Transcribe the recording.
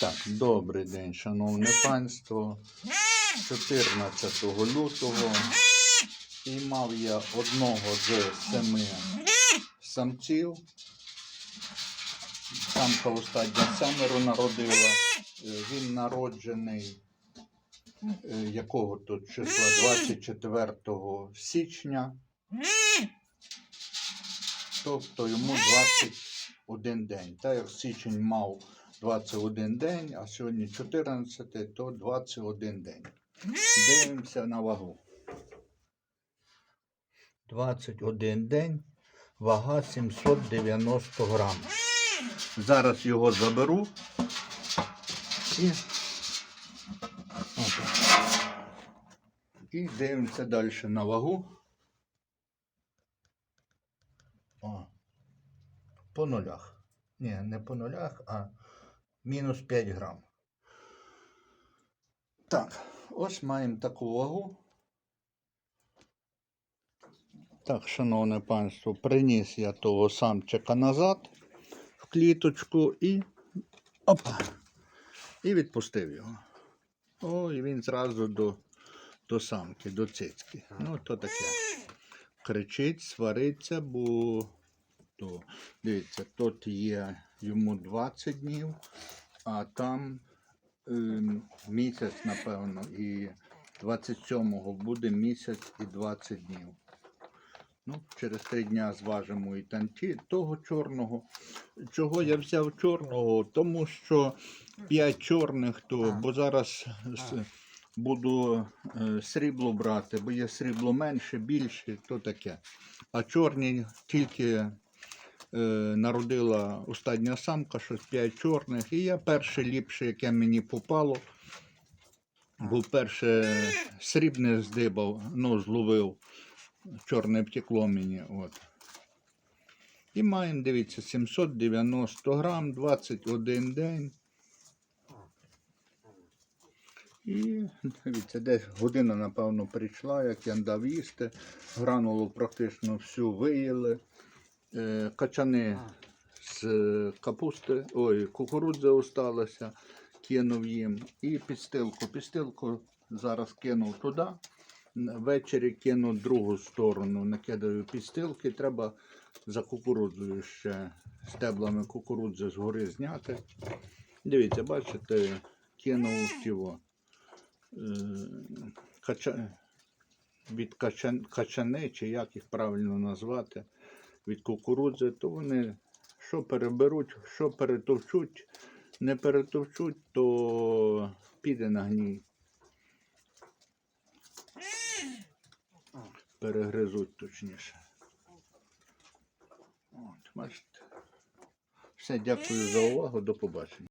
Так, добрий день, шановне панство. 14 лютого піймав я одного з семи самців. Самка остання семеро народила. Е, Він народжений е, якого тут числа 24 січня. Тобто йому 21 день. Так як січень мав 21 день, а сьогодні 14, то 21 день. Дивимося на вагу. 21 день, вага 790 грам. Зараз його заберу. І, і дивимося далі на вагу. О, по нулях. Ні, не по нулях, а мінус 5 грам. Так, ось маємо таку вагу. Так, шановне панство, приніс я того самчика назад в кліточку і опа. І відпустив його. О, і він зразу до, до самки, до цицьки. Ну, то таке. Кричить, свариться, бо то, дивіться, тут є йому 20 днів, а там ем, місяць, напевно, і 27-го буде місяць і 20 днів. Ну, через три дня зважимо і танті того чорного. Чого я взяв чорного? Тому що 5 чорних, то, бо зараз буду е, срібло брати, бо є срібло менше, більше, то таке. А чорні тільки е, народила остання самка, щось 5 чорних. І я перше ліпше, яке мені попало. Бо перше срібне здибав, ну, зловив, чорне втекло мені. От. І маємо, дивіться, 790 грам, 21 день. І дивіться, десь година, напевно, прийшла, як я дав їсти. Гранулу практично всю виїли. Е, качани з е, капусти, ой, кукурудзи осталося, кинув їм. І підстилку. Підстилку зараз кинув туди. Ввечері кину другу сторону, накидаю підстилки. Треба за кукурудзою ще стеблами кукурудзи згори зняти. Дивіться, бачите, кинув тіло. Кача... Від качан... качани, чи як їх правильно назвати, від кукурудзи, то вони що переберуть, що перетовчуть, не перетовчуть, то піде на гній. Перегризуть точніше. От, бачите. Все, дякую за увагу, до побачення.